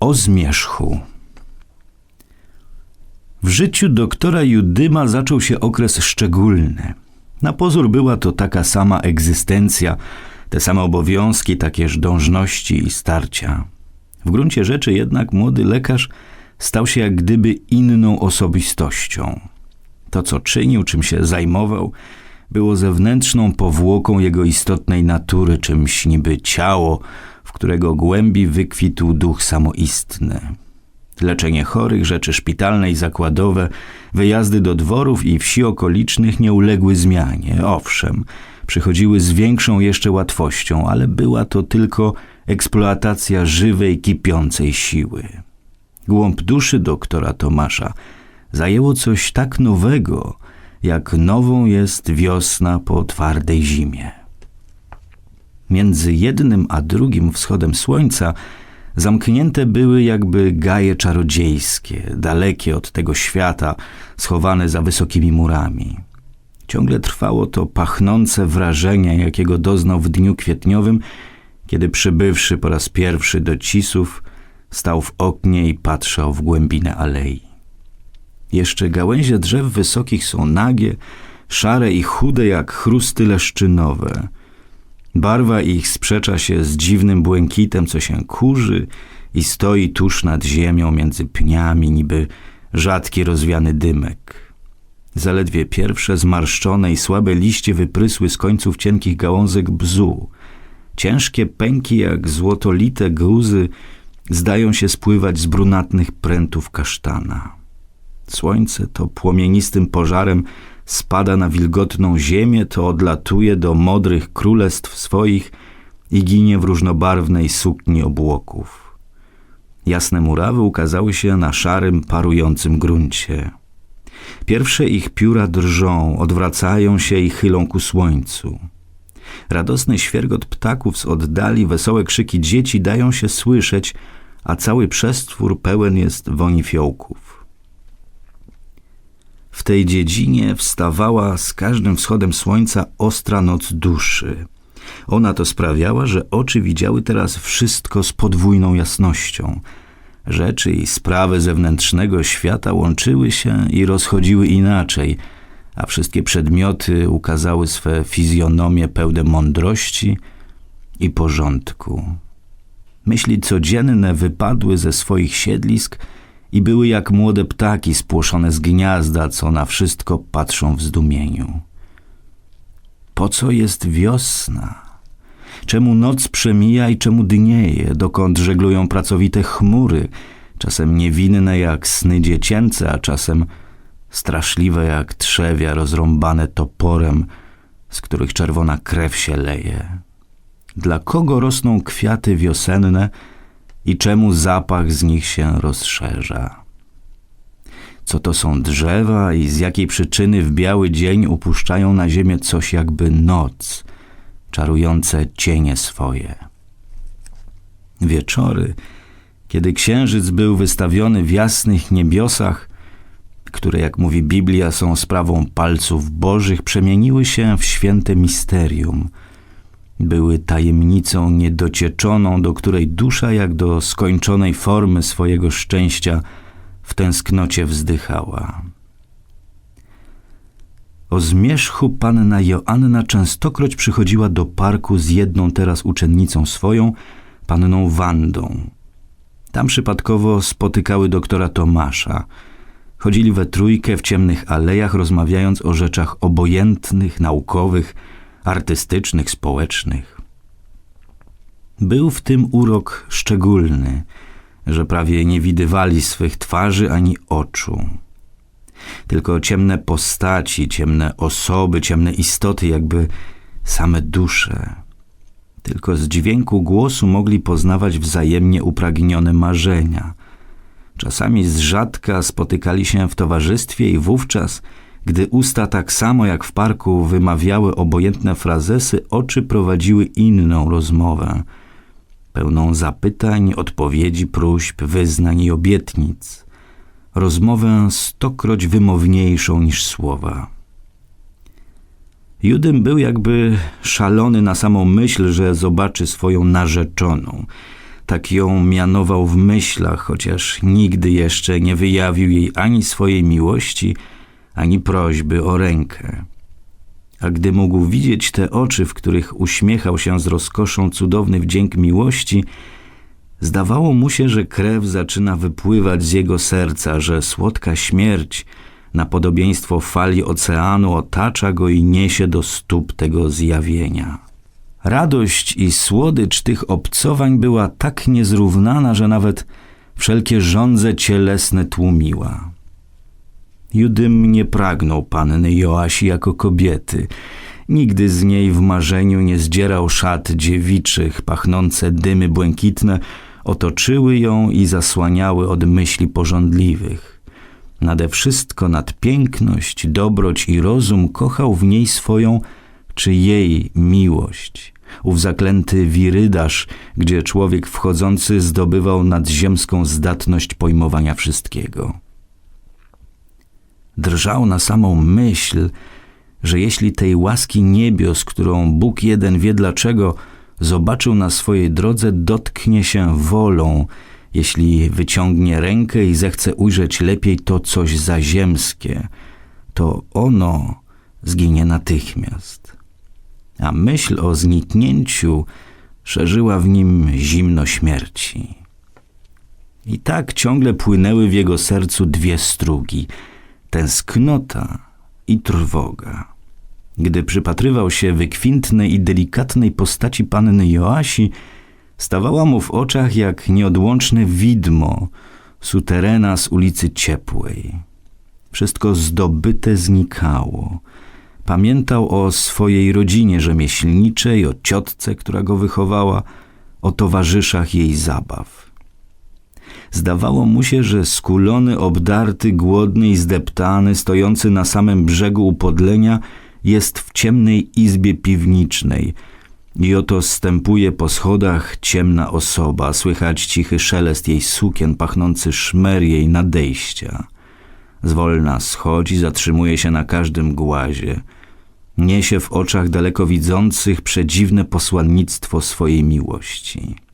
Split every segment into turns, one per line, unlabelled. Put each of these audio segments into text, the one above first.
O zmierzchu. W życiu doktora Judyma zaczął się okres szczególny. Na pozór była to taka sama egzystencja, te same obowiązki, takież dążności i starcia. W gruncie rzeczy jednak młody lekarz stał się jak gdyby inną osobistością. To, co czynił, czym się zajmował, było zewnętrzną powłoką jego istotnej natury, czymś niby ciało, w którego głębi wykwitł duch samoistny. Leczenie chorych, rzeczy szpitalne i zakładowe, wyjazdy do dworów i wsi okolicznych nie uległy zmianie. Owszem, przychodziły z większą jeszcze łatwością, ale była to tylko eksploatacja żywej, kipiącej siły. Głąb duszy doktora Tomasza zajęło coś tak nowego, jak nową jest wiosna po twardej zimie. Między jednym a drugim wschodem słońca zamknięte były jakby gaje czarodziejskie, dalekie od tego świata, schowane za wysokimi murami. Ciągle trwało to pachnące wrażenie, jakiego doznał w dniu kwietniowym, kiedy przybywszy po raz pierwszy do Cisów, stał w oknie i patrzał w głębinę alei. Jeszcze gałęzie drzew wysokich są nagie, szare i chude jak chrusty leszczynowe. Barwa ich sprzecza się z dziwnym błękitem, co się kurzy i stoi tuż nad ziemią między pniami, niby rzadki rozwiany dymek. Zaledwie pierwsze zmarszczone i słabe liście wyprysły z końców cienkich gałązek bzu. Ciężkie pęki jak złotolite gruzy zdają się spływać z brunatnych prętów kasztana. Słońce to płomienistym pożarem spada na wilgotną ziemię, to odlatuje do modrych królestw swoich i ginie w różnobarwnej sukni obłoków. Jasne murawy ukazały się na szarym, parującym gruncie. Pierwsze ich pióra drżą, odwracają się i chylą ku słońcu. Radosny świergot ptaków z oddali, wesołe krzyki dzieci dają się słyszeć, a cały przestwór pełen jest woni fiołków. W tej dziedzinie wstawała z każdym wschodem słońca ostra noc duszy. Ona to sprawiała, że oczy widziały teraz wszystko z podwójną jasnością. Rzeczy i sprawy zewnętrznego świata łączyły się i rozchodziły inaczej, a wszystkie przedmioty ukazały swe fizjonomie pełne mądrości i porządku. Myśli codzienne wypadły ze swoich siedlisk i były jak młode ptaki spłoszone z gniazda, co na wszystko patrzą w zdumieniu. Po co jest wiosna? Czemu noc przemija i czemu dnieje? Dokąd żeglują pracowite chmury, czasem niewinne jak sny dziecięce, a czasem straszliwe jak trzewia rozrąbane toporem, z których czerwona krew się leje? Dla kogo rosną kwiaty wiosenne i czemu zapach z nich się rozszerza? Co to są drzewa i z jakiej przyczyny w biały dzień upuszczają na ziemię coś jakby noc, czarujące cienie swoje? Wieczory, kiedy księżyc był wystawiony w jasnych niebiosach, które, jak mówi Biblia, są sprawą palców bożych, przemieniły się w święte misterium – były tajemnicą niedocieczoną, do której dusza jak do skończonej formy swojego szczęścia w tęsknocie wzdychała. O zmierzchu panna Joanna częstokroć przychodziła do parku z jedną teraz uczennicą swoją, panną Wandą. Tam przypadkowo spotykały doktora Tomasza. Chodzili we trójkę w ciemnych alejach, rozmawiając o rzeczach obojętnych, naukowych, artystycznych, społecznych. Był w tym urok szczególny, że prawie nie widywali swych twarzy ani oczu. Tylko ciemne postaci, ciemne osoby, ciemne istoty, jakby same dusze. Tylko z dźwięku głosu mogli poznawać wzajemnie upragnione marzenia. Czasami z rzadka spotykali się w towarzystwie i wówczas – gdy usta tak samo jak w parku wymawiały obojętne frazesy, oczy prowadziły inną rozmowę, pełną zapytań, odpowiedzi, próśb, wyznań i obietnic. Rozmowę stokroć wymowniejszą niż słowa. Judym był jakby szalony na samą myśl, że zobaczy swoją narzeczoną. tak ją mianował w myślach, chociaż nigdy jeszcze nie wyjawił jej ani swojej miłości, ani prośby o rękę. A gdy mógł widzieć te oczy, w których uśmiechał się z rozkoszą cudowny wdzięk miłości, zdawało mu się, że krew zaczyna wypływać z jego serca, że słodka śmierć, na podobieństwo fali oceanu, otacza go i niesie do stóp tego zjawienia. Radość i słodycz tych obcowań była tak niezrównana, że nawet wszelkie żądze cielesne tłumiła. Judym nie pragnął panny Joasi jako kobiety. Nigdy z niej w marzeniu nie zdzierał szat dziewiczych, pachnące dymy błękitne otoczyły ją i zasłaniały od myśli porządliwych. Nade wszystko nad piękność, dobroć i rozum kochał w niej swoją czy jej miłość. Ów zaklęty wirydarz, gdzie człowiek wchodzący zdobywał nadziemską zdatność pojmowania wszystkiego. Drżał na samą myśl, że jeśli tej łaski niebios, którą Bóg jeden wie dlaczego zobaczył na swojej drodze, dotknie się wolą, jeśli wyciągnie rękę i zechce ujrzeć lepiej to coś zaziemskie, to ono zginie natychmiast. A myśl o zniknięciu szerzyła w nim zimno śmierci. I tak ciągle płynęły w jego sercu dwie strugi – tęsknota i trwoga. Gdy przypatrywał się wykwintnej i delikatnej postaci panny Joasi, stawała mu w oczach jak nieodłączne widmo suterena z ulicy Ciepłej. Wszystko zdobyte znikało. Pamiętał o swojej rodzinie rzemieślniczej, o ciotce, która go wychowała, o towarzyszach jej zabaw. Zdawało mu się, że skulony, obdarty, głodny i zdeptany, stojący na samym brzegu upodlenia, jest w ciemnej izbie piwniczej. I oto stępuje po schodach ciemna osoba, słychać cichy szelest jej sukien pachnący szmer jej nadejścia. Zwolna schodzi, zatrzymuje się na każdym głazie. Niesie w oczach daleko widzących przedziwne posłannictwo swojej miłości.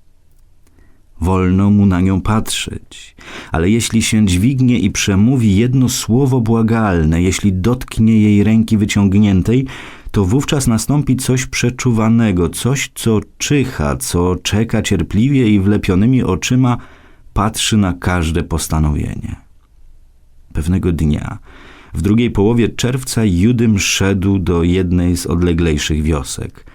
Wolno mu na nią patrzeć, ale jeśli się dźwignie i przemówi jedno słowo błagalne, jeśli dotknie jej ręki wyciągniętej, to wówczas nastąpi coś przeczuwanego, coś, co czyha, co czeka cierpliwie i wlepionymi oczyma patrzy na każde postanowienie. Pewnego dnia, w drugiej połowie czerwca, Judym szedł do jednej z odleglejszych wiosek –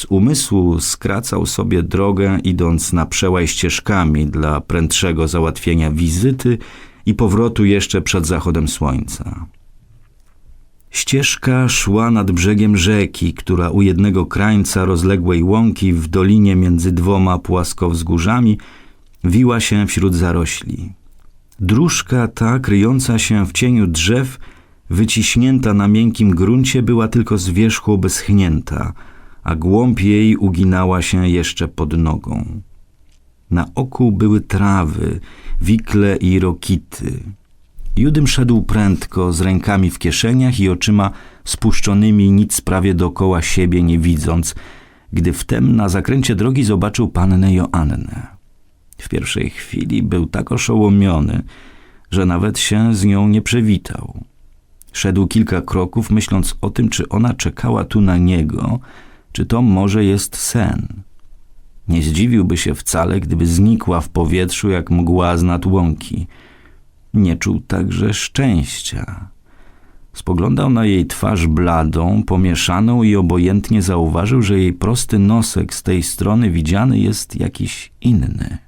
z umysłu skracał sobie drogę, idąc na przełaj ścieżkami dla prędszego załatwienia wizyty i powrotu jeszcze przed zachodem słońca. Ścieżka szła nad brzegiem rzeki, która u jednego krańca rozległej łąki w dolinie między dwoma płaskowzgórzami wiła się wśród zarośli. Dróżka ta, kryjąca się w cieniu drzew, wyciśnięta na miękkim gruncie, była tylko z wierzchu beschnięta – a głąb jej uginała się jeszcze pod nogą. Na oku były trawy, wikle i rokity. Judym szedł prędko, z rękami w kieszeniach i oczyma spuszczonymi, nic prawie dookoła siebie nie widząc, gdy wtem na zakręcie drogi zobaczył pannę Joannę. W pierwszej chwili był tak oszołomiony, że nawet się z nią nie przywitał. Szedł kilka kroków, myśląc o tym, czy ona czekała tu na niego, czy to może jest sen? Nie zdziwiłby się wcale, gdyby znikła w powietrzu jak mgła z nad łąki. Nie czuł także szczęścia. Spoglądał na jej twarz bladą, pomieszaną i obojętnie zauważył, że jej prosty nosek z tej strony widziany jest jakiś inny.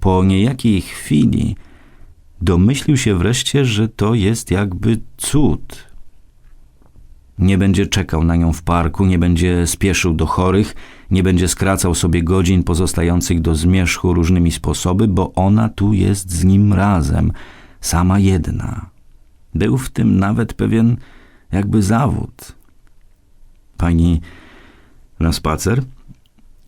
Po niejakiej chwili domyślił się wreszcie, że to jest jakby cud, nie będzie czekał na nią w parku, nie będzie spieszył do chorych, nie będzie skracał sobie godzin pozostających do zmierzchu różnymi sposoby, bo ona tu jest z nim razem, sama jedna. Był w tym nawet pewien jakby zawód. Pani na spacer?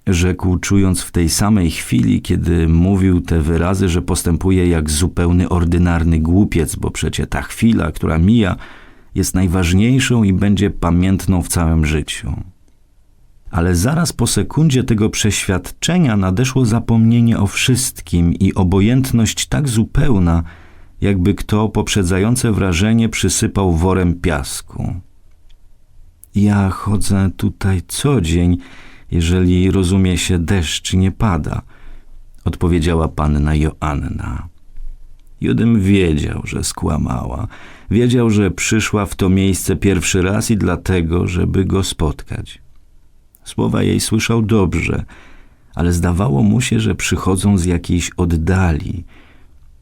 Rzekł, czując w tej samej chwili, kiedy mówił te wyrazy, że postępuje jak zupełny ordynarny głupiec, bo przecie ta chwila, która mija, jest najważniejszą i będzie pamiętną w całym życiu. ale zaraz po sekundzie tego przeświadczenia nadeszło zapomnienie o wszystkim i obojętność tak zupełna, jakby kto poprzedzające wrażenie przysypał worem piasku. Ja chodzę tutaj co dzień, jeżeli rozumie się deszcz nie pada, odpowiedziała panna Joanna. Judym wiedział, że skłamała. Wiedział, że przyszła w to miejsce pierwszy raz i dlatego, żeby go spotkać. Słowa jej słyszał dobrze, ale zdawało mu się, że przychodzą z jakiejś oddali.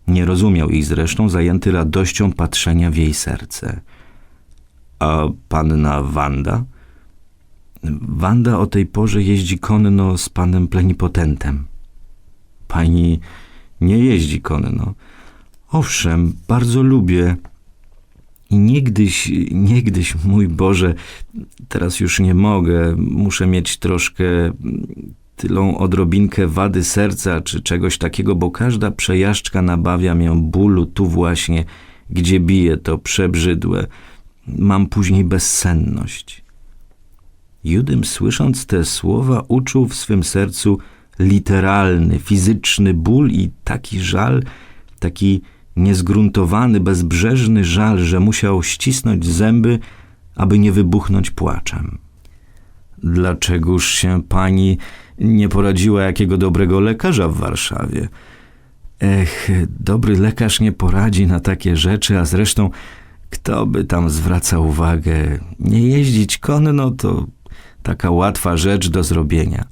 Nie rozumiał ich zresztą, zajęty radością patrzenia w jej serce. A panna Wanda? Wanda o tej porze jeździ konno z panem plenipotentem. Pani nie jeździ konno. Owszem, bardzo lubię. I niegdyś, niegdyś, mój Boże, teraz już nie mogę, muszę mieć troszkę tylą odrobinkę wady serca czy czegoś takiego, bo każda przejażdżka nabawia mię bólu tu właśnie, gdzie bije to przebrzydłe. Mam później bezsenność. Judym słysząc te słowa uczuł w swym sercu literalny, fizyczny ból i taki żal, taki niezgruntowany, bezbrzeżny żal, że musiał ścisnąć zęby, aby nie wybuchnąć płaczem. Dlaczegoż się pani nie poradziła jakiego dobrego lekarza w Warszawie? Ech, dobry lekarz nie poradzi na takie rzeczy, a zresztą kto by tam zwracał uwagę? Nie jeździć konno to taka łatwa rzecz do zrobienia.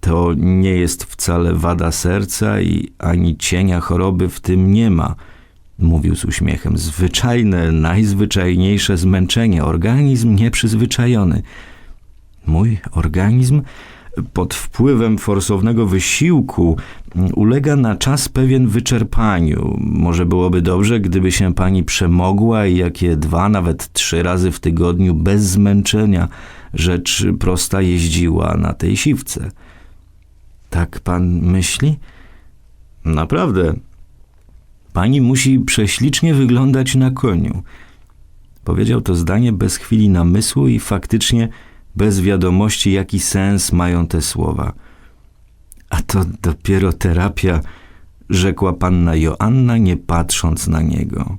To nie jest wcale wada serca i ani cienia choroby w tym nie ma, mówił z uśmiechem. Zwyczajne, najzwyczajniejsze zmęczenie, organizm nieprzyzwyczajony. Mój organizm pod wpływem forsownego wysiłku ulega na czas pewien wyczerpaniu. Może byłoby dobrze, gdyby się pani przemogła i jakie dwa, nawet trzy razy w tygodniu bez zmęczenia rzecz prosta jeździła na tej siwce. Tak pan myśli? Naprawdę. Pani musi prześlicznie wyglądać na koniu. Powiedział to zdanie bez chwili namysłu i faktycznie bez wiadomości, jaki sens mają te słowa. A to dopiero terapia, rzekła panna Joanna, nie patrząc na niego.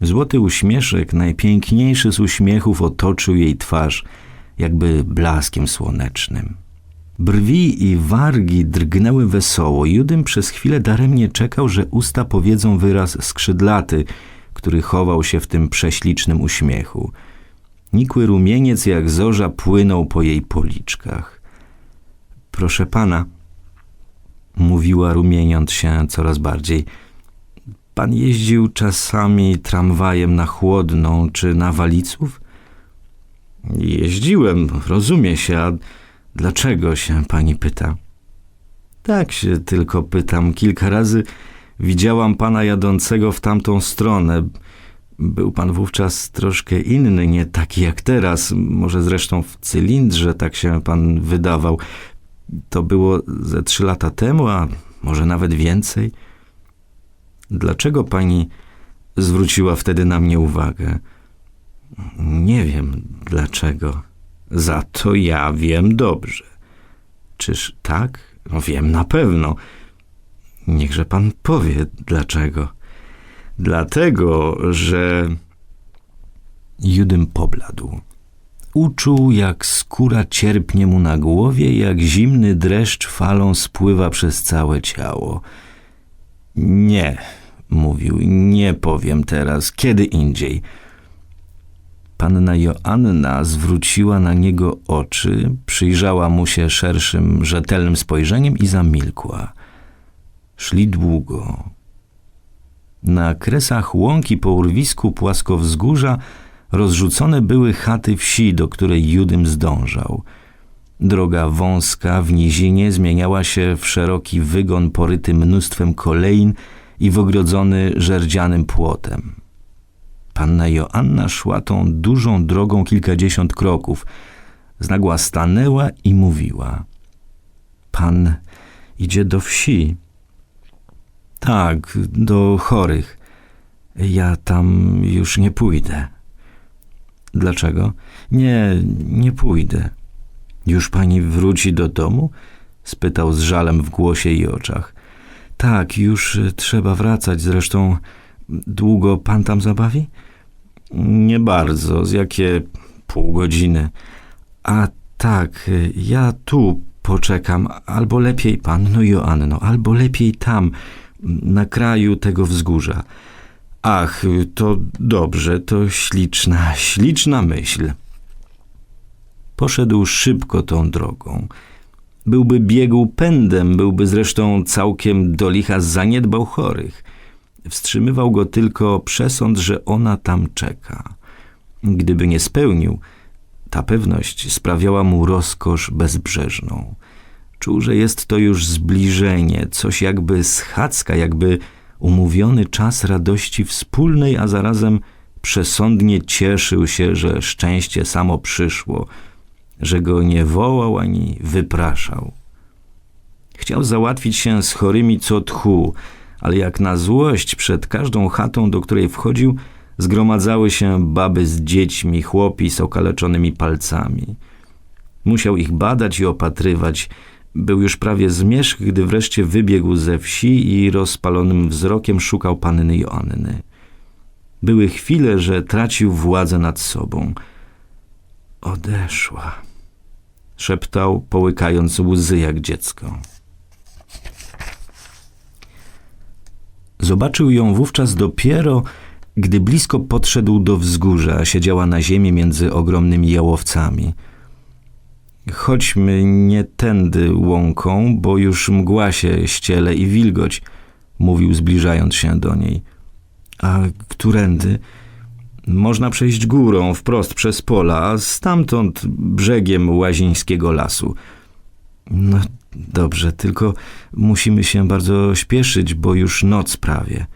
Złoty uśmieszek, najpiękniejszy z uśmiechów, otoczył jej twarz, jakby blaskiem słonecznym. Brwi i wargi drgnęły wesoło. Judym przez chwilę daremnie czekał, że usta powiedzą wyraz skrzydlaty, który chował się w tym prześlicznym uśmiechu. Nikły rumieniec jak zorza płynął po jej policzkach. Proszę pana, mówiła rumieniąc się coraz bardziej. Pan jeździł czasami tramwajem na chłodną czy na waliców? Jeździłem, rozumie się, a dlaczego się pani pyta? Tak się tylko pytam. Kilka razy widziałam pana jadącego w tamtą stronę. Był pan wówczas troszkę inny, nie taki jak teraz. Może zresztą w cylindrze tak się pan wydawał. To było ze trzy lata temu, a może nawet więcej. Dlaczego pani zwróciła wtedy na mnie uwagę? Nie wiem dlaczego. Za to ja wiem dobrze. Czyż tak? No wiem na pewno. Niechże pan powie dlaczego. Dlatego, że. Judym pobladł. Uczuł, jak skóra cierpnie mu na głowie, jak zimny dreszcz falą spływa przez całe ciało. Nie, mówił, nie powiem teraz, kiedy indziej. Panna Joanna zwróciła na niego oczy, przyjrzała mu się szerszym, rzetelnym spojrzeniem i zamilkła. Szli długo. Na kresach łąki po urwisku płaskowzgórza rozrzucone były chaty wsi, do której Judym zdążał. Droga wąska w nizinie zmieniała się w szeroki wygon poryty mnóstwem kolejn i wogrodzony żerdzianym płotem. Panna Joanna szła tą dużą drogą kilkadziesiąt kroków. Znagła stanęła i mówiła. Pan idzie do wsi. Tak, do chorych. Ja tam już nie pójdę. Dlaczego? Nie, nie pójdę. Już pani wróci do domu? spytał z żalem w głosie i oczach. Tak, już trzeba wracać, zresztą długo pan tam zabawi? Nie bardzo, z jakie pół godziny. A tak, ja tu poczekam, albo lepiej panno Joanno, albo lepiej tam, na kraju tego wzgórza. Ach, to dobrze, to śliczna, śliczna myśl. Poszedł szybko tą drogą. Byłby biegł pędem, byłby zresztą całkiem do licha zaniedbał chorych. Wstrzymywał go tylko przesąd, że ona tam czeka. Gdyby nie spełnił, ta pewność sprawiała mu rozkosz bezbrzeżną. Czuł, że jest to już zbliżenie, coś jakby schadzka, jakby umówiony czas radości wspólnej, a zarazem przesądnie cieszył się, że szczęście samo przyszło, że go nie wołał ani wypraszał. Chciał załatwić się z chorymi co tchu, ale jak na złość przed każdą chatą, do której wchodził, zgromadzały się baby z dziećmi, chłopi z okaleczonymi palcami. Musiał ich badać i opatrywać. Był już prawie zmierzch, gdy wreszcie wybiegł ze wsi i rozpalonym wzrokiem szukał panny Joanny. Były chwile, że tracił władzę nad sobą. Odeszła, szeptał, połykając łzy jak dziecko. Zobaczył ją wówczas dopiero, gdy blisko podszedł do wzgórza, siedziała na ziemi między ogromnymi jałowcami. Chodźmy nie tędy łąką, bo już mgła się ściele i wilgoć, mówił zbliżając się do niej. A którędy? Można przejść górą, wprost przez pola, a stamtąd brzegiem łazińskiego lasu. No dobrze, tylko musimy się bardzo śpieszyć, bo już noc prawie.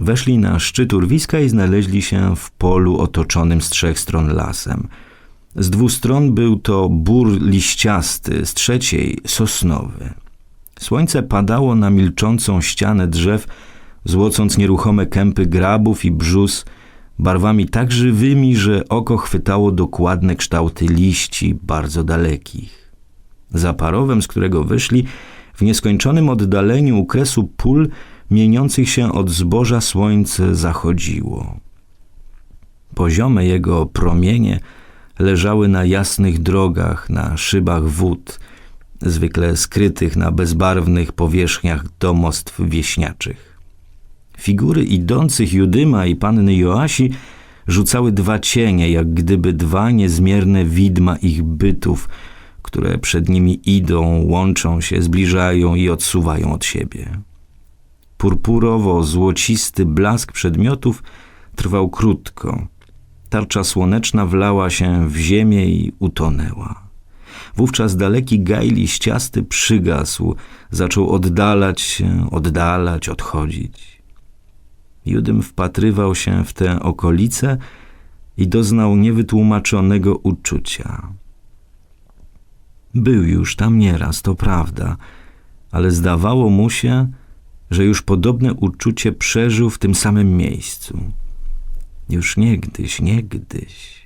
Weszli na szczyt urwiska i znaleźli się w polu otoczonym z trzech stron lasem. Z dwóch stron był to bór liściasty, z trzeciej sosnowy. Słońce padało na milczącą ścianę drzew, złocąc nieruchome kępy grabów i brzus, barwami tak żywymi, że oko chwytało dokładne kształty liści bardzo dalekich. Za parowem, z którego wyszli, w nieskończonym oddaleniu u kresu pól mieniących się od zboża słońce zachodziło. Poziome jego promienie leżały na jasnych drogach, na szybach wód, zwykle skrytych na bezbarwnych powierzchniach domostw wieśniaczych. Figury idących Judyma i panny Joasi rzucały dwa cienie, jak gdyby dwa niezmierne widma ich bytów, które przed nimi idą, łączą się, zbliżają i odsuwają od siebie. Purpurowo-złocisty blask przedmiotów trwał krótko. Tarcza słoneczna wlała się w ziemię i utonęła. Wówczas daleki gaj liściasty przygasł, zaczął oddalać się, oddalać, odchodzić. Judym wpatrywał się w tę okolicę i doznał niewytłumaczonego uczucia. Był już tam nieraz, to prawda, ale zdawało mu się, że już podobne uczucie przeżył w tym samym miejscu. Już niegdyś, niegdyś.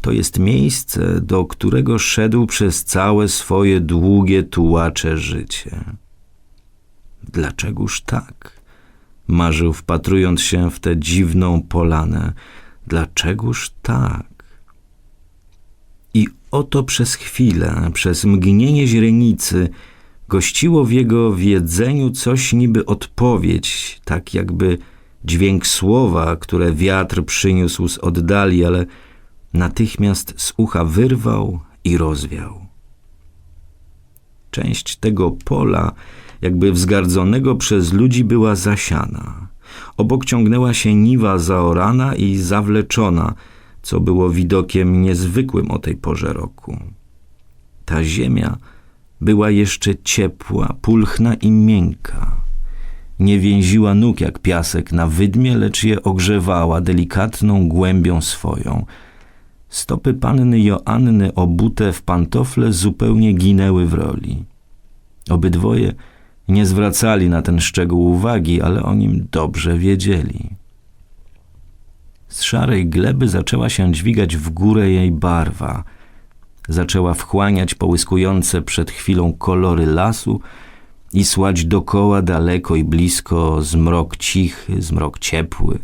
To jest miejsce, do którego szedł przez całe swoje długie tułacze życie. Dlaczegoż tak? Marzył, wpatrując się w tę dziwną polanę. Dlaczegoż tak? Oto przez chwilę, przez mgnienie źrenicy, gościło w jego wiedzeniu coś niby odpowiedź, tak jakby dźwięk słowa, które wiatr przyniósł z oddali, ale natychmiast z ucha wyrwał i rozwiał. Część tego pola, jakby wzgardzonego przez ludzi, była zasiana. Obok ciągnęła się niwa zaorana i zawleczona, co było widokiem niezwykłym o tej porze roku. Ta ziemia była jeszcze ciepła, pulchna i miękka. Nie więziła nóg jak piasek na wydmie, lecz je ogrzewała delikatną głębią swoją. Stopy panny Joanny obute w pantofle zupełnie ginęły w roli. Obydwoje nie zwracali na ten szczegół uwagi, ale o nim dobrze wiedzieli. Z szarej gleby zaczęła się dźwigać w górę jej barwa. Zaczęła wchłaniać połyskujące przed chwilą kolory lasu i słać dokoła daleko i blisko zmrok cichy, zmrok ciepły,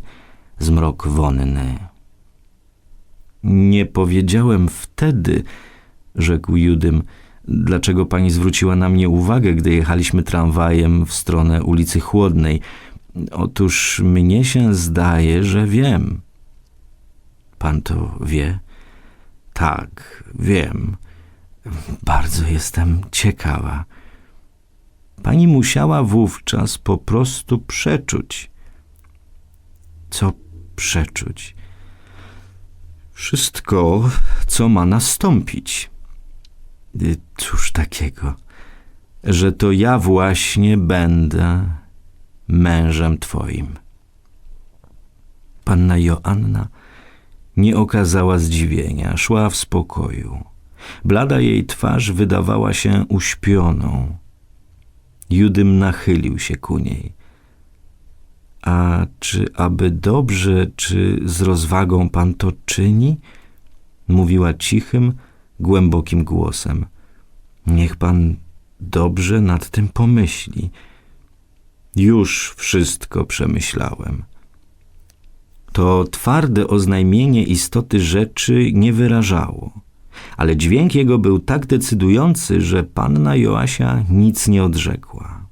zmrok wonny. Nie powiedziałem wtedy, rzekł Judym, dlaczego pani zwróciła na mnie uwagę, gdy jechaliśmy tramwajem w stronę ulicy Chłodnej. Otóż mnie się zdaje, że wiem. Pan to wie? Tak, wiem. Bardzo jestem ciekawa. Pani musiała wówczas po prostu przeczuć. Co przeczuć? Wszystko, co ma nastąpić. Y, Cóż takiego, że to ja właśnie będę mężem twoim. Panna Joanna nie okazała zdziwienia, szła w spokoju. Blada jej twarz wydawała się uśpioną. Judym nachylił się ku niej. A czy aby dobrze, czy z rozwagą pan to czyni? Mówiła cichym, głębokim głosem. Niech pan dobrze nad tym pomyśli. Już wszystko przemyślałem. To twarde oznajmienie istoty rzeczy nie wyrażało, ale dźwięk jego był tak decydujący, że panna Joasia nic nie odrzekła.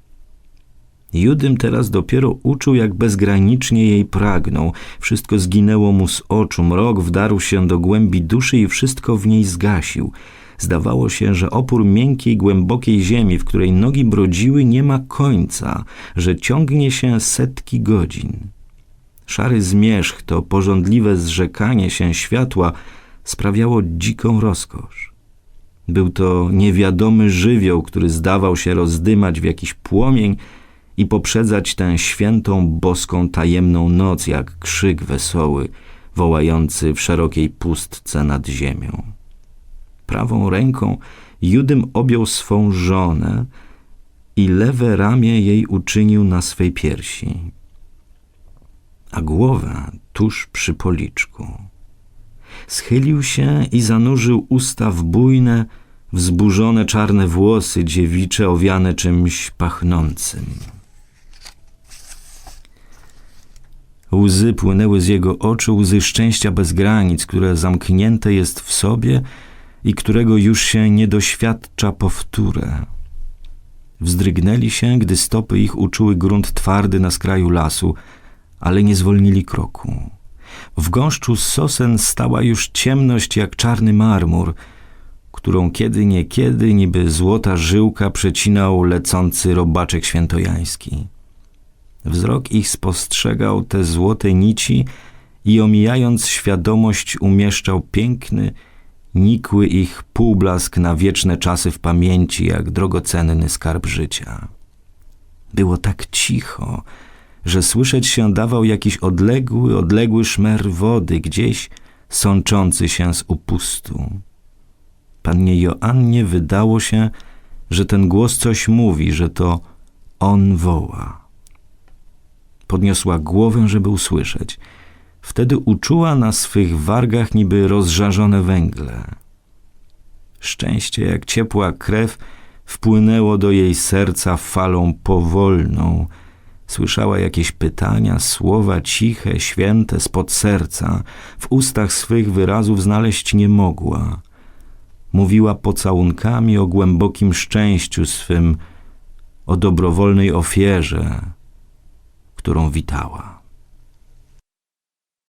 Judym teraz dopiero uczuł, jak bezgranicznie jej pragnął. Wszystko zginęło mu z oczu, mrok wdarł się do głębi duszy i wszystko w niej zgasił. Zdawało się, że opór miękkiej, głębokiej ziemi, w której nogi brodziły, nie ma końca, że ciągnie się setki godzin. Szary zmierzch, to porządliwe zrzekanie się światła sprawiało dziką rozkosz. Był to niewiadomy żywioł, który zdawał się rozdymać w jakiś płomień i poprzedzać tę świętą, boską, tajemną noc, jak krzyk wesoły, wołający w szerokiej pustce nad ziemią. Prawą ręką Judym objął swą żonę i lewe ramię jej uczynił na swej piersi, a głowę tuż przy policzku. Schylił się i zanurzył usta w bujne, wzburzone czarne włosy dziewicze owiane czymś pachnącym. Łzy płynęły z jego oczu, łzy szczęścia bez granic, które zamknięte jest w sobie i którego już się nie doświadcza powtórę. Wzdrygnęli się, gdy stopy ich uczuły grunt twardy na skraju lasu, ale nie zwolnili kroku. W gąszczu sosen stała już ciemność jak czarny marmur, którą kiedy niekiedy niby złota żyłka przecinał lecący robaczek świętojański. Wzrok ich spostrzegał te złote nici i omijając świadomość umieszczał piękny, nikły ich półblask na wieczne czasy w pamięci, jak drogocenny skarb życia. Było tak cicho, że słyszeć się dawał jakiś odległy, odległy szmer wody gdzieś sączący się z upustu. Pannie Joannie wydało się, że ten głos coś mówi, że to on woła. Podniosła głowę, żeby usłyszeć. Wtedy uczuła na swych wargach niby rozżarzone węgle. Szczęście, jak ciepła krew, wpłynęło do jej serca falą powolną. Słyszała jakieś pytania, słowa ciche, święte, spod serca. W ustach swych wyrazów znaleźć nie mogła. Mówiła pocałunkami o głębokim szczęściu swym, o dobrowolnej ofierze, którą witała.